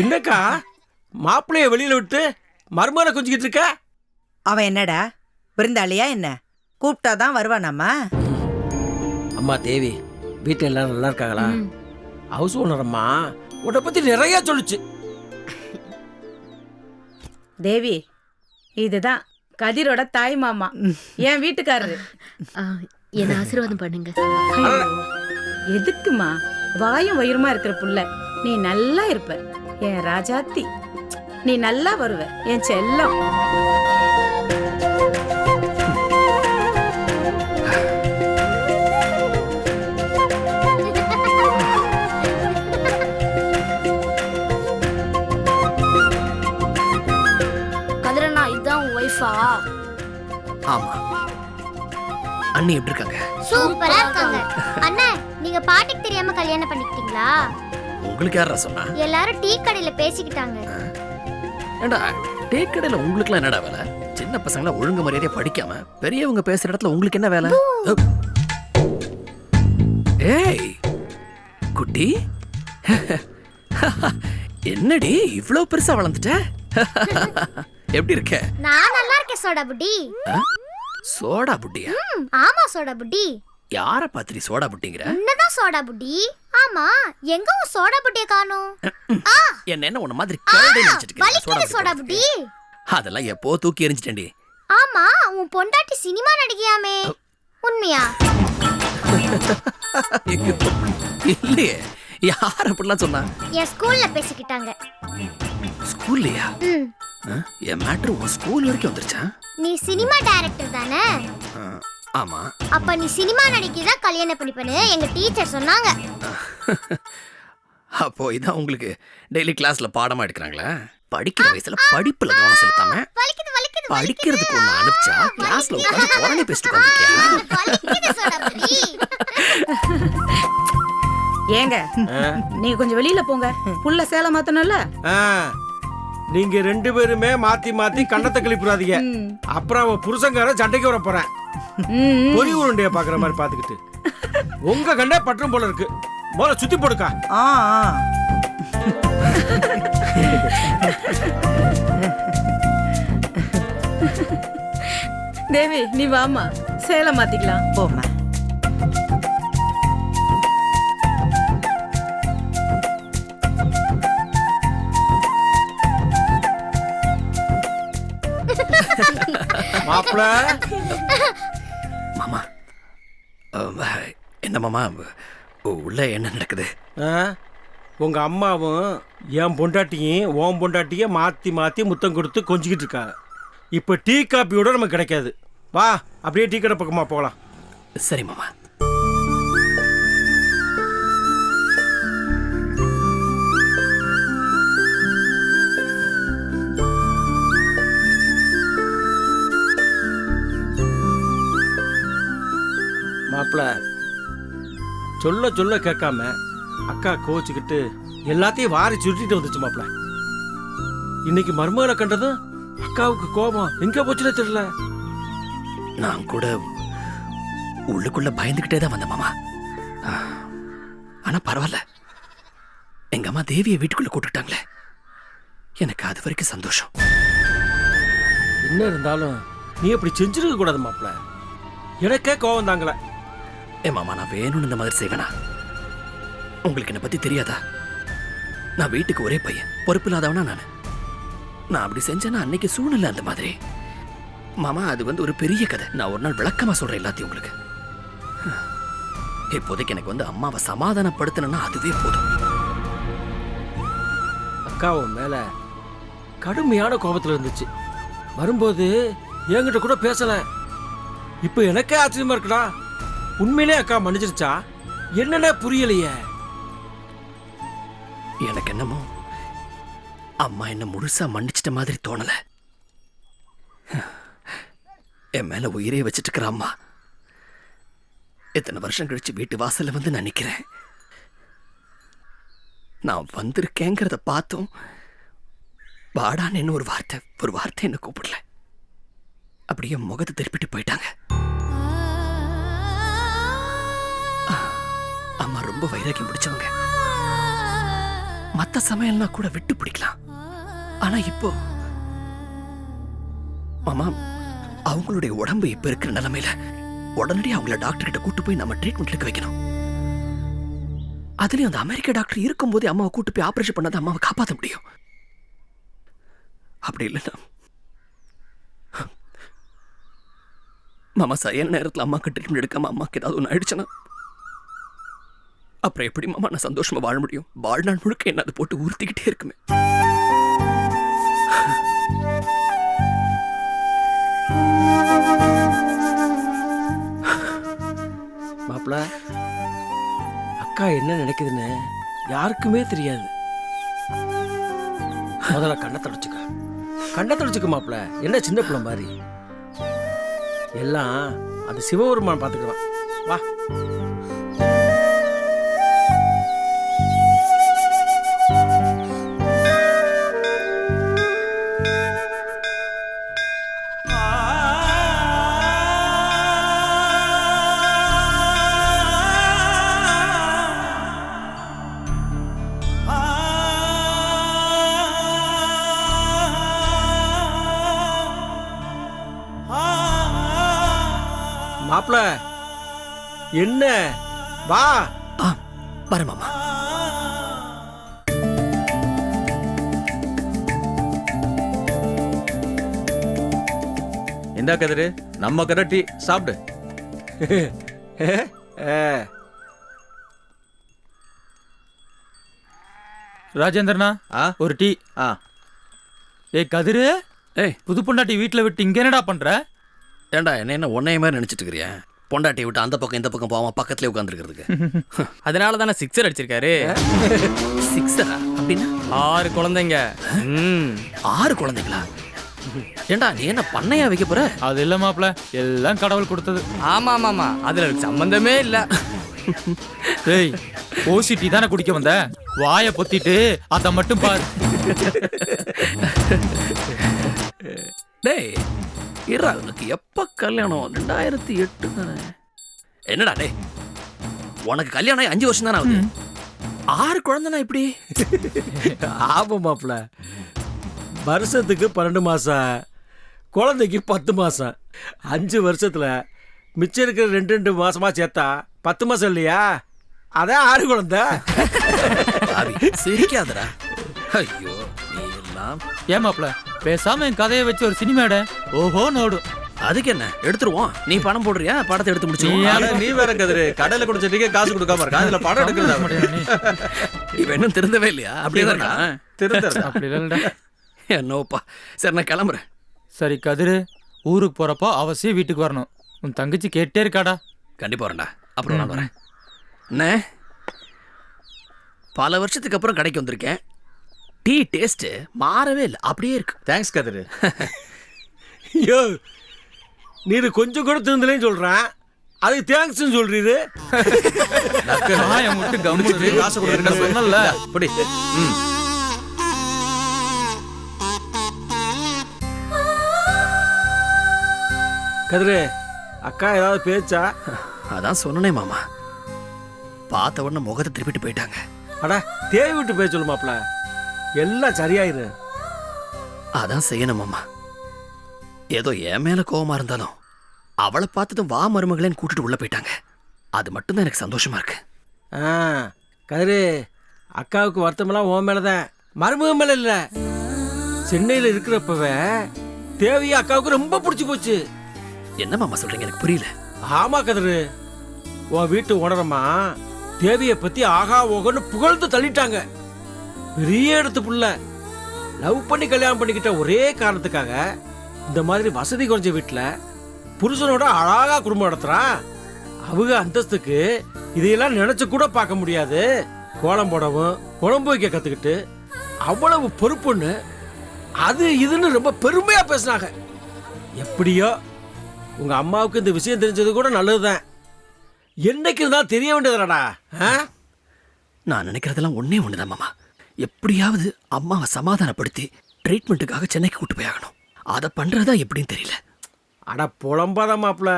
என்னக்கா? மாப்பிள்ளைய வெளியில விட்டு மருமகனை கொஞ்சிக்கிட்டு இருக்க? அவன் என்னடா? விருந்தாளியா என்ன? கூப்பிட்டாதான் வருவானாமா அம்மா தேவி வீட்டில் எல்லாரும் நல்லா இருக்காங்களா? ஹவுஸ் ஓனர் அம்மா உன்னை பத்தி நிறைய சொல்லுச்சு. தேவி இதுதான் கதிரோட தாய் மாமா. என் வீட்டுக்காரரு. என்ன ஆசீர்வாதம் பண்ணுங்க. எதுக்குமா? வாயும் வயிறுமா இருக்கிற புள்ள. நீ நல்லா இருப்ப. என் ராஜாத்தி? நீ நல்லா வருவ. என் செல்லம். கதிரண்ணா இதுதான் உன் ஒய்ஃபா ஆமா. அண்ணி எப்படி இருக்காங்க? சூப்பரா இருக்காங்க. அண்ணா நீங்க பாட்டிக்கு தெரியாம கல்யாணம் பண்ணிக்கிட்டீங்களா? உங்களுக்கு யாரா சொன்னா? எல்லாரும் டீ கடையில பேசிக்கிட்டாங்க. ஏண்டா டீ கடையில உங்களுக்குலாம் என்னடா வேலை? சின்ன பசங்கள ஒழுங்கு மரியாதையா படிக்காம பெரியவங்க பேசுற இடத்துல உங்களுக்கு என்ன வேலை. ஏய் குட்டி. என்னடி இவ்ளோ பெருசா வளர்ந்துட்ட? எப்படி இருக்க? நான் நல்லா இருக்கேன் சோடா புட்டி? சோடா புட்டியா? ஆமா சோடா புட்டி. யார பாத்திரி சோடா புட்டிங்கிற? உன்னதான் சோடா புட்டி? ஆமா எங்க உன் சோடா புட்டிய காணோம்? ஆ. என்ன என்ன உன்ன மாதிரி கேள்வி நினைச்சிட்டு சோடா புட்டி அதெல்லாம் எப்போ தூக்கி எறிஞ்சிட்டேன்டி ஆமா உன் பொண்டாட்டி சினிமா நடிகையாமே. உண்மையா? இல்லையே. யார் அப்படிலாம் சொன்னா? என் ஸ்கூல்ல பேசிக்கிட்டாங்க. ஸ்கூல்லையா? என் மேட்ரு உன் ஸ்கூல் வரைக்கும் வந்துருச்சா? நீ சினிமா டைரக்டர் தானே? ஆமா. அப்ப நீ சினிமா நடிகை தான் கல்யாணம் பண்ணிப்பனு எங்க டீச்சர் சொன்னாங்க. அப்போ இதான் உங்களுக்கு டெய்லி கிளாஸ்ல பாடமா எடுக்கிறாங்களா? படிக்கிற வயசுல படிப்புல கவனம் செலுத்தாம படிக்கிறதுக்கு ஒண்ணு அனுப்பிச்சா கிளாஸ்ல உட்காந்து புறணி பேசிட்டு புட்டி ஏங்க நீங்க கொஞ்சம் வெளியில போங்க. புள்ள சேலை மாத்தணும்ல? ஆ, நீங்க ரெண்டு பேருமே மாத்தி மாத்தி கண்ணத்தை கிளிப்புறாதீங்க. அப்புறம் அவன் புருஷங்கார சண்டைக்கு வர போறேன். பொறி உருண்டைய பாக்குற மாதிரி பாத்துக்கிட்டு உங்க கண்ணே பற்றும் போல இருக்கு. முதல்ல சுத்தி போடுக்கா. ஆ ஆ. தேவி நீ வாமா சேலை மாத்திக்கலாம். போம்மா மாப்பிள. என்ன மாமா உள்ள என்ன நடக்குது? உங்க அம்மாவும் என் பொண்டாட்டியும் உன் பொண்டாட்டியும் மாத்தி மாத்தி முத்தம் கொடுத்து கொஞ்சிக்கிட்டு இருக்காங்க. இப்ப டீ காப்பியோட நமக்கு கிடைக்காது. வா அப்படியே டீ கடை பக்கமா போகலாம். சரி மாமா. மாப்பிள சொல்ல சொல்ல கேட்காம அக்கா கோச்சுக்கிட்டு எல்லாத்தையும் வாரி சுருட்டிட்டு வந்துச்சு மாப்பிள. இன்னைக்கு மருமகளை கண்டதும் அக்காவுக்கு கோபம் எங்க போச்சுன்னே தெரியல. நான் கூட உள்ளுக்குள்ள பயந்துகிட்டே தான் வந்தேன் மாமா. ஆனா பரவாயில்ல. எங்க அம்மா தேவியை வீட்டுக்குள்ள கூட்டுட்டாங்களே எனக்கு அது வரைக்கும் சந்தோஷம். என்ன இருந்தாலும் நீ அப்படி செஞ்சிருக்க கூடாது மாப்பிள. எனக்கே கோபம் தாங்கல. ஏ மாமா நான் வேணும்னு இந்த மாதிரி செய்வேனா? உங்களுக்கு என்னை பத்தி தெரியாதா? நான் வீட்டுக்கு ஒரே பையன் பொறுப்பு இல்லாதவனா நான். நான் அப்படி செஞ்சேன்னா அன்னைக்கு சூழ்நிலை அந்த மாதிரி. மாமா அது வந்து ஒரு பெரிய கதை. நான் ஒரு நாள் விளக்கமா சொல்றேன் எல்லாத்தையும் உங்களுக்கு. இப்போதைக்கு எனக்கு வந்து அம்மாவை சமாதானப்படுத்தணும்னா அதுவே போதும். அக்காவும் மேல கடுமையான கோபத்துல இருந்துச்சு. வரும்போது என்கிட்ட கூட பேசல. இப்போ எனக்கே ஆச்சரியமா இருக்குடா. உண்மையிலே அக்கா மன்னிச்சிருச்சா? என்னன்னே புரியலையே? எனக்கு என்னமோ அம்மா என்ன முழுசா மன்னிச்சிட்ட மாதிரி தோணல. என் மேல உயிரே வச்சிட்டு இருக்கிற அம்மா. எத்தனை வருஷம் கழிச்சு வீட்டு வாசல்ல வந்து நான் நிக்கிறேன். நான் வந்திருக்கேங்கிறத பார்த்தும் வாடான்னு ஒரு வார்த்தை ஒரு வார்த்தை என்ன கூப்பிடல. அப்படியே முகத்தை திருப்பிட்டு போயிட்டாங்க. அம்மா ரொம்ப வைராக்கியம் பிடிச்சவங்க. மத்த சமையல்னா கூட விட்டு பிடிக்கலாம். ஆனா இப்போ மாமா அவங்களுடைய உடம்பு இப்ப இருக்கிற நிலைமையில உடனடி அவங்கள டாக்டர் கிட்ட கூட்டு போய் நம்ம ட்ரீட்மெண்ட் எடுக்க வைக்கணும். அதுலயும் அந்த அமெரிக்க டாக்டர் இருக்கும்போதே அம்மாவை கூட்டு போய் ஆபரேஷன் பண்ணாத அம்மாவை காப்பாற்ற முடியும். அப்படி இல்லைன்னா மாமா சரியான நேரத்தில் அம்மாவுக்கு ட்ரீட்மெண்ட் எடுக்காம அம்மாக்கு ஏதாவது ஒன்று ஆயிடுச்சுன்னா அப்புறம் எப்படி மாமா நான் சந்தோஷமா வாழ முடியும்? வாழ்நாள் முழுக்க என்ன அதை போட்டு உறுத்திக்கிட்டே இருக்குமே. மாப்பிள அக்கா என்ன நினைக்குதுன்னு யாருக்குமே தெரியாது. முதல்ல கண்ணை தொடச்சுக்க. கண்ணை தொடச்சுக்க மாப்பிள என்ன சின்ன பிள்ளை மாதிரி. எல்லாம் அந்த சிவபெருமான் பார்த்துக்கலாம் வா. மாப்பிள என்ன? வா. ஆ வரேன் மாமா. இந்தா கதிரு நம்ம கடை டீ சாப்பிடு. ராஜேந்திரனா ஆ? ஒரு டீ. ஆ. ஏய் கதிரு ஏய். புது பொண்டாட்டி வீட்ல விட்டு இங்க என்னடா பண்ற? ஏன்டா என்ன என்ன உன்னைய மாதிரி நினைச்சிட்டு இருக்கிறியா? பொண்டாட்டியை விட்டு அந்த பக்கம் இந்த பக்கம் போகாம பக்கத்துலயே உட்காந்துருக்கிறதுக்கு அதனால தானே சிக்ஸர் அடிச்சிருக்காரு? சிக்ஸரா அப்படின்னா? ஆறு குழந்தைங்க. ம். ஆறு குழந்தைங்களா? ஏன்டா நீ என்ன பண்ணையா வைக்க போற? அது இல்ல மாப்ள எல்லாம் கடவுள் கொடுத்தது. ஆமா ஆமா ஆமா அதுல சம்பந்தமே இல்ல. ஏய் ஓசி டீ தானே குடிக்க வந்த? வாயை பொத்திட்டு அத மட்டும் பாரு. டேய் இரா உனக்கு எப்ப கல்யாணம்? ரெண்டாயிரத்தி எட்டு தானே. என்னடா டேய் உனக்கு கல்யாணம் ஆகி அஞ்சு வருஷம் தானே ஆகுது? ஆறு குழந்தைனா இப்படி? ஆமா மாப்பிள வருஷத்துக்கு பன்னெண்டு மாசம் குழந்தைக்கு பத்து மாசம். அஞ்சு வருஷத்துல மிச்சம் இருக்கிற ரெண்டு ரெண்டு மாசமா சேர்த்தா பத்து மாசம் இல்லையா? அதான் ஆறு குழந்தை. சிரிக்காதடா. ஐயோ நீ எல்லாம் ஏன் மாப்ள பேசாம என் கதையை வச்சு ஒரு சினிமா எடு ஓஹோ நோடும் அதுக்கு என்ன? எடுத்துருவோம். நீ பணம் போடுறியா? படத்தை எடுத்து முடிச்சு அட, நீ வேற கதிரு. கடையில குடிச்ச டீக்கே காசு கொடுக்காம இருக்கா? இதுல படம் எடுக்கிறதா? இவன் இன்னும் திருந்தவே இல்லையா? அப்படியே திருந்தர் அப்படி இல்லடா என்னோப்பா. சரி நான் கிளம்புறேன். சரி கதிரு. ஊருக்கு போறப்போ அவசியம் வீட்டுக்கு வரணும். உன் தங்கச்சி கேட்டே இருக்காடா. கண்டிப்பா வரேன்டா. அப்புறம் நான் வரேன். என்ன? பல வருஷத்துக்கு அப்புறம் கடைக்கு வந்திருக்கேன். டீ டேஸ்ட் மாறவே இல்லை அப்படியே இருக்கு. தேங்க்ஸ் கதிரு. ஐயோ நீரு கொஞ்சம் கூட திருந்தலேன்னு சொல்றேன் அதுக்கு தேங்க்ஸ்னு சொல்றீரு. வாயை மட்டும் கவனிச்சுட்டு காசு கொடுக்குறேன் சொன்னல படி. ம். கதிரு அக்கா ஏதாவது பேச்சா? அதான் சொன்னனே மாமா. பார்த்த உடனே முகத்தை திருப்பிட்டு போயிட்டாங்க. அடா தேவி விட்டு பேச சொல்லு மாப்பிள. எல்லாம் சரியாயிரு. அதான் செய்யணும் மாமா ஏதோ என் மேல கோவமா இருந்தாலும் அவளை பார்த்ததும் வா மருமகளேன்னு கூட்டிட்டு உள்ள போயிட்டாங்க. அது மட்டும்தான் எனக்கு சந்தோஷமா இருக்கு. ஆ கதிரு அக்காவுக்கு வருத்தமெல்லாம் உன் மேலதான். மருமக மேல இல்ல. சென்னையில இருக்கிறப்பவே தேவியை அக்காவுக்கு ரொம்ப பிடிச்சி போச்சு. என்ன மாமா சொல்றீங்க? எனக்கு புரியல. ஆமா கதிரு. உன் வீட்டு உணரமா தேவியை பத்தி ஆகா ஓகன்னு புகழ்ந்து தள்ளிட்டாங்க. பெரிய இடத்து புள்ள. லவ் பண்ணி கல்யாணம் பண்ணிக்கிட்ட ஒரே காரணத்துக்காக இந்த மாதிரி வசதி குறைஞ்ச வீட்டில் புருஷனோட அழகாக குடும்பம் நடத்துகிறான் அவங்க அந்தஸ்துக்கு இதையெல்லாம் நினச்சி கூட பார்க்க முடியாது. கோலம் போடவும் குழம்பு வைக்க கற்றுக்கிட்டு அவ்வளவு பொறுப்புன்னு அது இதுன்னு ரொம்ப பெருமையாக பேசுனாங்க. எப்படியோ உங்கள் அம்மாவுக்கு இந்த விஷயம் தெரிஞ்சது கூட நல்லதுதான். என்னைக்கு இருந்தாலும் தெரிய வேண்டியதுடா நான் நினைக்கிறதெல்லாம் ஒன்றே ஒன்று தான் மாமா. எப்படியாவது அம்மாவை சமாதானப்படுத்தி ட்ரீட்மெண்ட்டுக்காக சென்னைக்கு கூட்டு போய் ஆகணும் அதை பண்றதா எப்படின்னு தெரியல. அட புலம்பாத மாப்பிள.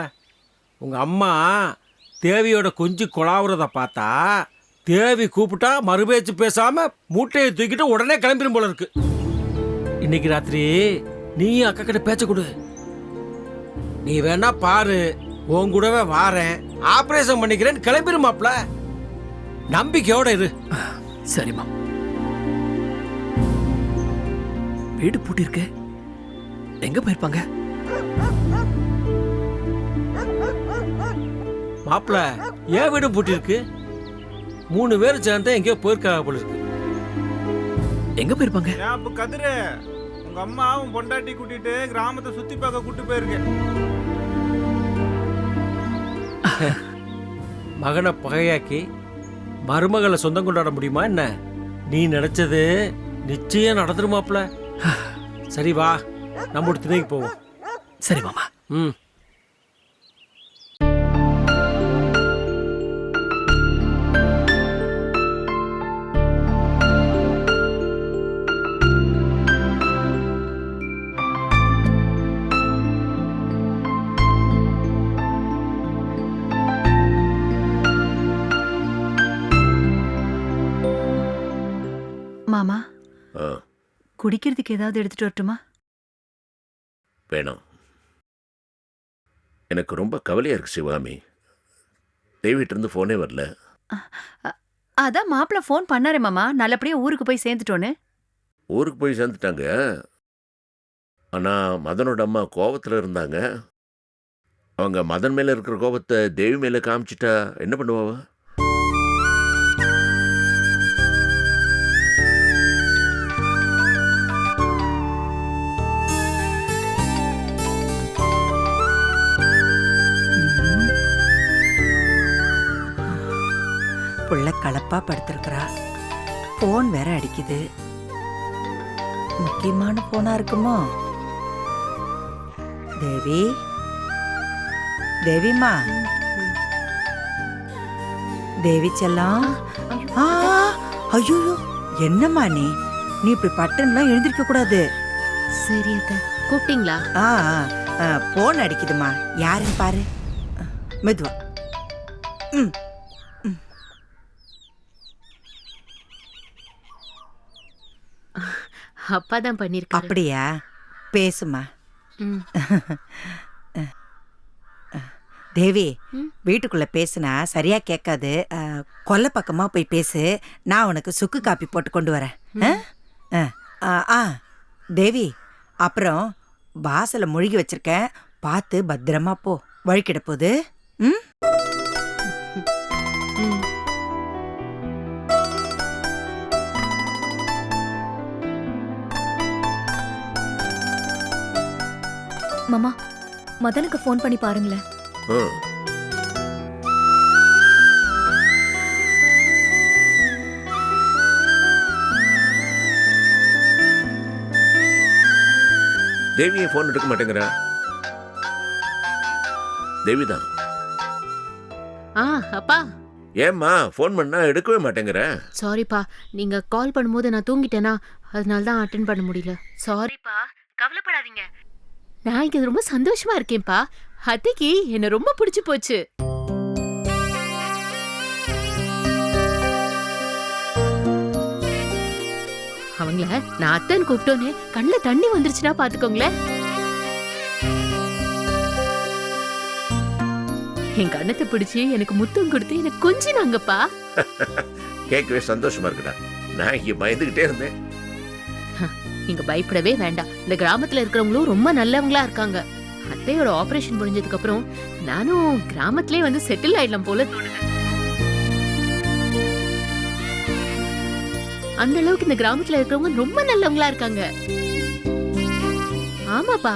உங்க அம்மா தேவியோட கொஞ்சம் கொலாவுறத பார்த்தா தேவி கூப்பிட்டா மறுபேச்சு பேசாம மூட்டையை தூக்கிட்டு உடனே கிளம்பிடும் போல இருக்கு. இன்னைக்கு ராத்திரி நீ அக்கா கிட்ட பேச்ச கொடு. நீ வேணா பாரு உன் கூடவே வாரேன் ஆபரேஷன் பண்ணிக்கிறேன்னு கிளம்பிருமாப்ல நம்பிக்கையோட இரு. சரிம்மா வீடு பூட்டி இருக்கு எங்க போயிருப்பாங்க? மாப்பிள ஏன் வீடு பூட்டி இருக்கு மூணு பேர் சேர்ந்தா எங்கேயோ போயிருக்காங்க போல இருக்கு. எங்க போயிருப்பாங்க? கதிரு? உங்க அம்மா உன் பொண்டாட்டி கூட்டிட்டு கிராமத்தை சுத்தி பார்க்க கூட்டு போயிருக்கு. மகனை பகையாக்கி மருமகளை சொந்தம் கொண்டாட முடியுமா என்ன? நீ நினைச்சது நிச்சயம் நடந்துருமாப்ல சரி வா. நம்ம ஒரு திணைக்கு போவோம். சரி மாமா. ம். மாமா குடிக்கிறதுக்கு ஏதாவது எடுத்துட்டு வரட்டுமா? வேணாம். எனக்கு ரொம்ப கவலையா இருக்கு சிவாமி தேவிட்டு இருந்து ஃபோனே வரல. அதான் மாப்பிள்ள ஃபோன் பண்ணாரே மாமா. நல்லபடியா ஊருக்கு போய் சேர்ந்துட்டோன்னு. ஊருக்கு போய் சேர்ந்துட்டாங்க. ஆனா மதனோட அம்மா கோபத்துல இருந்தாங்க. அவங்க மதன் மேல இருக்கிற கோபத்தை தேவி மேல காமிச்சிட்டா என்ன பண்ணுவாவ? கலப்பா படுத்திருக்கிறா போன் வேற அடிக்குது. முக்கியமான போனா இருக்குமோ? தேவி? தேவிமா தேவி செல்லம்? ஆ, ஐயோ என்னம்மா நீ? நீ இப்படி பட்டன்லாம் எழுந்திருக்க கூடாது. சரி அத்தை கூப்பிட்டீங்களா? ஆ ஆ, போன் அடிக்குதுமா யாருன்னு பாரு. மெதுவா. ம். அப்பா தான் பண்ணிருக்காரு. அப்படியா? பேசுமா. ம். தேவி. வீட்டுக்குள்ள பேசுனா சரியா கேட்காது. அஹ், கொல்லை பக்கமா போய் பேசு. நான் உனக்கு சுக்கு காப்பி போட்டு கொண்டு வரேன். ஆ? ஆ, ஆ, ஆ. தேவி அப்புறம் வாசல முழுகி வச்சிருக்கேன். பார்த்து பத்திரமா போ. வழுக்கிட போகுது. ம். மாமா மதனுக்கு ஃபோன் பண்ணி பாருங்களேன். தேவியை ஃபோன் எடுக்க மாட்டேங்கிறா. தேவிதான். ஆ அப்பா. ஏம்மா ஃபோன் பண்ணா எடுக்கவே மாட்டேங்கிற. சாரிப்பா நீங்க கால் பண்ணும்போது நான் தூங்கிட்டேனா அதனால தான் அட்டென்ட் பண்ண முடியல. சாரிப்பா கவலைப்படாதீங்க. நான் இங்க ரொம்ப சந்தோஷமா இருக்கேன்ப்பா. அத்தைக்கு என்ன ரொம்ப பிடிச்சு போச்சு. அவங்கள நான் அத்தன் கூப்பிட்டோன்னு கண்ணுல தண்ணி வந்துருச்சுன்னா பாத்துக்கோங்களேன். என் கண்ணத்தை பிடிச்சி எனக்கு முத்தம் கொடுத்து எனக்கு கொஞ்சினாங்கப்பா. கேட்கவே சந்தோஷமா இருக்குடா. நான் இங்க பயந்துகிட்டே இருந்தேன். நீங்க பயப்படவே வேண்டாம். இந்த கிராமத்துல இருக்கிறவங்களும் ரொம்ப நல்லவங்களா இருக்காங்க. அத்தையோட ஆபரேஷன் முடிஞ்சதுக்கு அப்புறம் நானும் கிராமத்திலே வந்து செட்டில் ஆயிடலாம் போல தோணுது. அந்த அளவுக்கு இந்த கிராமத்துல இருக்கிறவங்க ரொம்ப நல்லவங்களா இருக்காங்க. ஆமாப்பா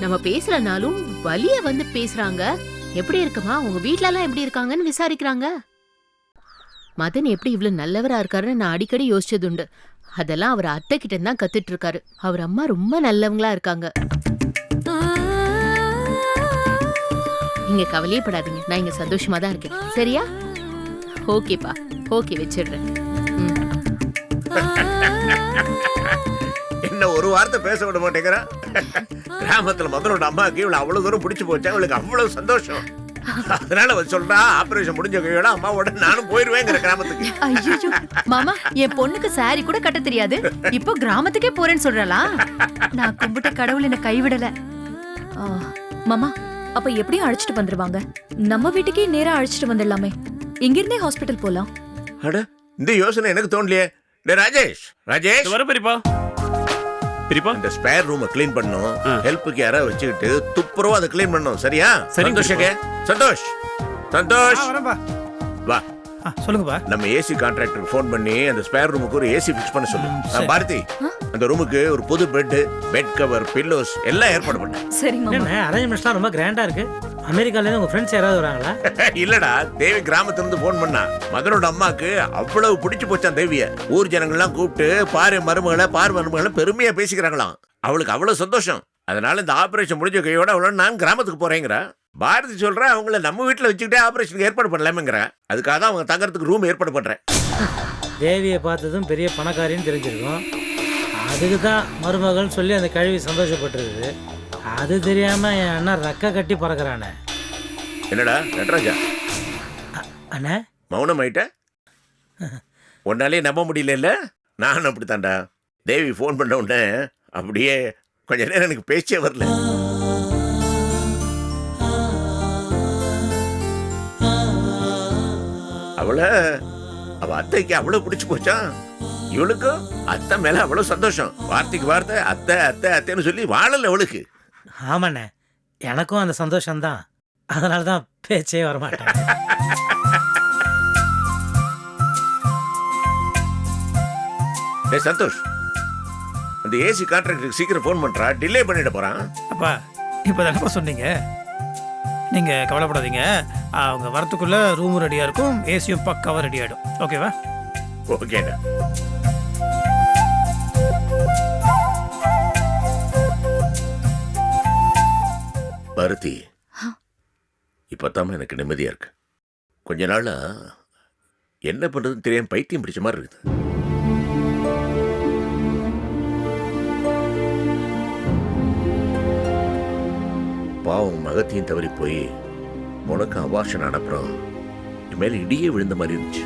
நம்ம பேசுறனாலும் வலிய வந்து பேசுறாங்க. எப்படி இருக்குமா? உங்க வீட்ல எல்லாம் எப்படி இருக்காங்கன்னு விசாரிக்கிறாங்க. மதன் எப்படி இவ்வளவு நல்லவரா இருக்காருன்னு நான் அடிக்கடி யோசிச்சதுண்டு. அதெல்லாம் அவர் அத்தை கிட்ட தான் கத்துட்டு இருக்காரு அவர் அம்மா ரொம்ப நல்லவங்களா இருக்காங்க. நீங்க கவலையே படாதீங்க நான் இங்க சந்தோஷமா தான் இருக்கேன். சரியா? ஓகேப்பா. ஓகே வச்சிடுறேன். என்ன ஒரு வார்த்தை பேச விட மாட்டேங்கிறா? கிராமத்துல முதலோட அம்மாவுக்கு இவளை அவ்வளவு தூரம் பிடிச்சு போச்சா? இவளுக்கு அவ்வளவு சந்தோஷம். அதனால அவ சொல்றா ஆபரேஷன் முடிஞ்ச கையோட அம்மாவோட நானும் போயிருவேங்கிற கிராமத்துக்கு. ஐயோ மாமா என் பொண்ணுக்கு saree கூட கட்ட தெரியாது. இப்போ கிராமத்துக்கே போறேன்னு சொல்றாளா நான் கும்பிட்ட கடவுள் என்ன கைவிடல. மாமா அப்ப எப்படியும் அழைச்சிட்டு வந்துருவாங்க. நம்ம வீட்டுக்கே நேரா அழைச்சிட்டு வந்துடலாமே. இங்கிருந்தே ஹாஸ்பிட்டல் போலாம். அட இந்த யோசனை எனக்கு தோணலையே. ராஜேஷ் ராஜேஷ். வர பெரியப்பா பெரியப்பா இந்த ஸ்பேர் ரூமை க்ளீன் பண்ணணும். ஹெல்ப்புக்கு யாராவது வச்சுக்கிட்டு துப்புரவா அதை க்ளீன் பண்ணணும். சரியா? சரிங்க, சந்தோஷங்க சந்தோஷ். சந்தோஷ். வா. சொல்லுங்கப்பா. நம்ம ஏசி கான்ட்ராக்டருக்கு ஃபோன் பண்ணி அந்த ஸ்பேர் ரூமுக்கு ஒரு ஏசி ஃபிக்ஸ் பண்ண சொல்லு. பாரதி அந்த ரூமுக்கு ஒரு புது பெட் பெட் கவர் பில்லோஸ் எல்லாம் ஏற்பாடு பண்ண. சரி மாமா. என்ன அரேஞ்ச்மெண்ட்ஸ்லாம் ரொம்ப கிராண்டா இருக்கு. அமெரிக்கால இருந்து உங்க ஃப்ரெண்ட்ஸ் யாராவது வராங்களா? இல்லடா தேவி கிராமத்துல இருந்து ஃபோன் பண்ணா. மதனோட அம்மாக்கு அவ்வளவு பிடிச்சு போச்சான் தேவிய. ஊர் ஜனங்கள்லாம் கூப்பிட்டு பாரு மருமகளை பாரு மருமகளை பெருமையா பேசிக்கிறாங்களாம். அவளுக்கு அவ்வளவு சந்தோஷம். அதனால இந்த ஆபரேஷன் முடிஞ்ச கையோட அவளோட நான் கிராமத்துக்கு போறேங்கிறா. பாரதி சொல்ற அவங்கள நம்ம வீட்டுல வச்சுக்கிட்டே ஆபரேஷனுக்கு ஏற்பாடு பண்ணலாமேங்கிற. அதுக்காக அவங்க தங்கறதுக்கு ரூம் ஏற்பாடு பண்றேன். தேவியை பார்த்ததும் பெரிய பணக்காரின்னு தெரிஞ்சிருக்கும். அதுக்கு தான் மருமகள்னு சொல்லி அந்த கழுவி சந்தோஷப்பட்டிருக்குது. அது தெரியாம என் அண்ணன் ரெக்க கட்டி பறக்குறானே. என்னடா நடராஜா? அண்ணே? மௌனம் ஆயிட்ட உன்னாலே நம்ப முடியல நானும் அப்படித்தான்டா. தேவி ஃபோன் பண்ண உடனே அப்படியே கொஞ்ச நேரம் எனக்கு பேச்சே வரல. அவளை அவ அத்தைக்கு அவ்வளவு பிடிச்சு போச்சான் இவளுக்கும் அத்தை மேல அவ்வளவு சந்தோஷம். வார்த்தைக்கு வார்த்தை அத்தை அத்தை அத்தைன்னு சொல்லி வாழல அவளுக்கு. ஆமாண்ணே. எனக்கும் அந்த சந்தோஷம்தான். அதனால தான் பேச்சே வரமாட்டேன். டேய் சந்தோஷ். அந்த ஏசி கான்ட்ராக்டருக்கு சீக்கிரம் ஃபோன் பண்றா. டிலே பண்ணிட போறான். அப்பா இப்போ தானப்பா சொன்னீங்க? நீங்கள் கவலைப்படாதீங்க. அவங்க வரத்துக்குள்ள ரூம் ரெடியாக இருக்கும். ஏசியும் பக்காவாக ரெடி ஆகிடும் ஓகேவா ஓகேடா பருத்தி இப்பத்தாம எனக்கு நிம்மதியா இருக்கு. கொஞ்ச நாளா என்ன பண்றதுன்னு தெரியாம பைத்தியம் பிடிச்ச மாதிரி இருக்குது. பாவம் மகத்தையும் தவறி போய் உனக்கு அபாஷன் அனுப்புறோம் என் மேல இடியே விழுந்த மாதிரி இருந்துச்சு.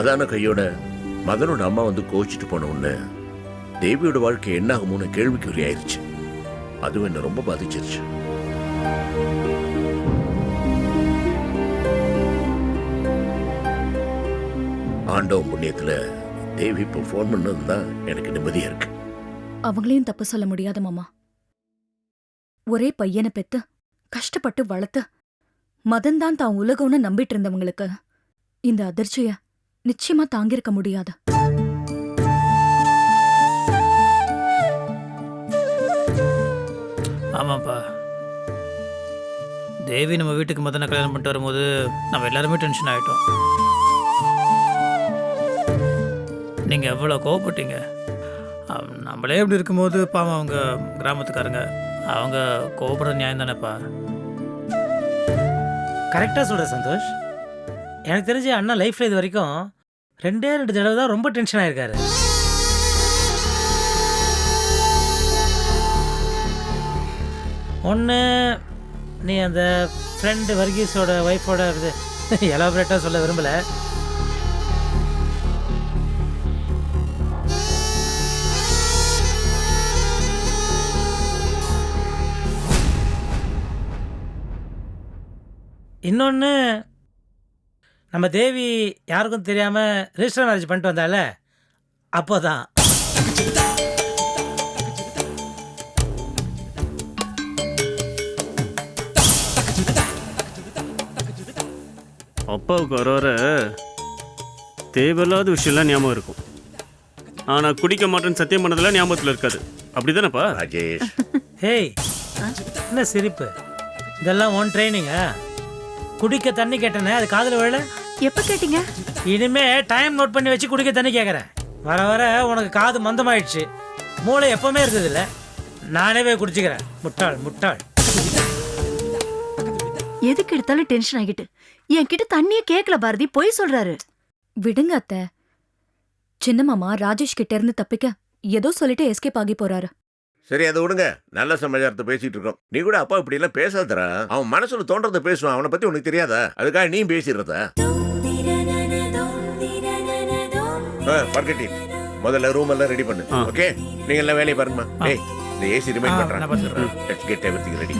அதான கையோட மகனோட அம்மா வந்து கோச்சிட்டு போன உடனே தேவியோட வாழ்க்கை என்ன ஆகுமோன்னு கேள்விக்குறி ஆயிருச்சு அதுவும் என்ன ரொம்ப பாதிச்சிருச்சு. ஆண்டவன் புண்ணியத்துல தேவி இப்போ ஃபோன் பண்ணது தான் எனக்கு நிம்மதியா இருக்கு. அவங்களையும் தப்பு சொல்ல முடியாது மாமா. ஒரே பையனை பெத்து கஷ்டப்பட்டு வளர்த்து மதன் தான் தான் உலகம்னு நம்பிட்டு இருந்தவங்களுக்கு இந்த அதிர்ச்சிய நிச்சயமா தாங்கியிருக்க முடியாது. ஆமாப்பா. தேவி நம்ம வீட்டுக்கு மதனை கல்யாணம் பண்ணிட்டு வரும்போது நம்ம எல்லாருமே டென்ஷன் ஆகிட்டோம் நீங்கள் எவ்வளோ கோவப்பட்டீங்க? நம்மளே இப்படி இருக்கும்போது பாவம் அவங்க கிராமத்துக்காரங்க. அவங்க கோவப்படுற நியாயம் தானேப்பா? கரெக்டாக சொல்கிற சந்தோஷ். எனக்கு தெரிஞ்சு அண்ணா லைஃப்பில் இது வரைக்கும் ரெண்டே ரெண்டு தடவை தான் ரொம்ப டென்ஷன் ஆயிருக்காரு. ஒன்று நீ அந்த ஃப்ரெண்டு வர்கீஸோட ஒய்ஃபோட இது எலாபரேட்டாக சொல்ல விரும்பலை. இன்னொன்று நம்ம தேவி யாருக்கும் தெரியாமல் ரிஜிஸ்டர் மேரேஜ் பண்ணிட்டு வந்தால அப்போ அப்பாவுக்கு வர வர தேவையில்லாத விஷயம்லாம் ஞாபகம் இருக்கும். ஆனால் குடிக்க மாட்டேன்னு சத்தியம் பண்ணதெல்லாம் ஞாபகத்தில் இருக்காது. அப்படிதானேப்பா? ராஜேஷ். ஹேய் என்ன சிரிப்பு? இதெல்லாம் ஒன் ட்ரைனிங்கா குடிக்க தண்ணி கேட்டனே அது காதில் விழல? எப்ப கேட்டீங்க? இனிமே டைம் நோட் பண்ணி வச்சு குடிக்க தண்ணி கேட்குறேன் வர வர உனக்கு காது மந்தமாயிடுச்சு. மூளை எப்பவுமே இருக்குது இல்லை நானே போய் குடிச்சுக்கிறேன். முட்டாள் முட்டாள். எதுக்கு எடுத்தாலும் டென்ஷன் ஆகிட்டு. என்கிட்ட தண்ணியே கேட்கல பாரதி. பொய் சொல்றாரு. விடுங்க அத்தை. சின்ன மாமா ராஜேஷ் கிட்ட இருந்து தப்பிக்க ஏதோ சொல்லிட்டு எஸ்கேப் ஆகி போறாரு. சரி அதை விடுங்க. நல்ல சமாச்சாரத்தை பேசிட்டு இருக்கோம். நீ கூட அப்பா இப்படி எல்லாம் பேசாதடா. அவன் மனசுல தோன்றதை பேசுவான். அவனை பத்தி உனக்கு தெரியாதா? அதுக்காக நீ பேசிடுறத. பர்கட்டி முதல்ல ரூம் எல்லாம் ரெடி பண்ணு. ஓகே நீங்க எல்லாம் வேலையை பாருங்கம்மா. டேய் இந்த ஏசி ரிமைண்ட் பண்றேன். பார்த்துக்கிறேன். லெட்ஸ் கெட் எவ்ரிதிங் ரெடி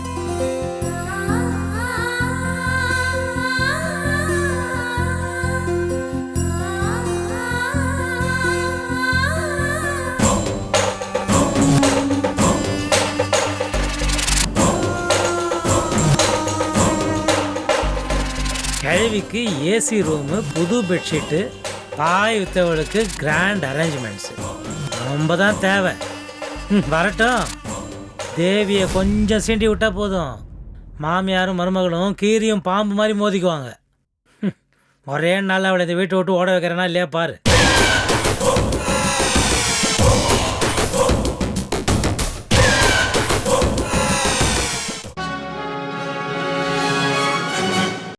கிழவிக்கு ஏசி ரூமு புது பெட்ஷீட்டு பாய் வித்தவளுக்கு கிராண்ட் அரேஞ்ச்மெண்ட்ஸ் ரொம்ப தான் தேவை. ம், வரட்டும். தேவியை கொஞ்சம் சீண்டி விட்டால் போதும். மாமியாரும் மருமகளும் கீரியும் பாம்பு மாதிரி மோதிக்குவாங்க. ஒரே நாள் அவளை இந்த வீட்டை விட்டு ஓட வைக்கிறேன்னா இல்லையா பாரு.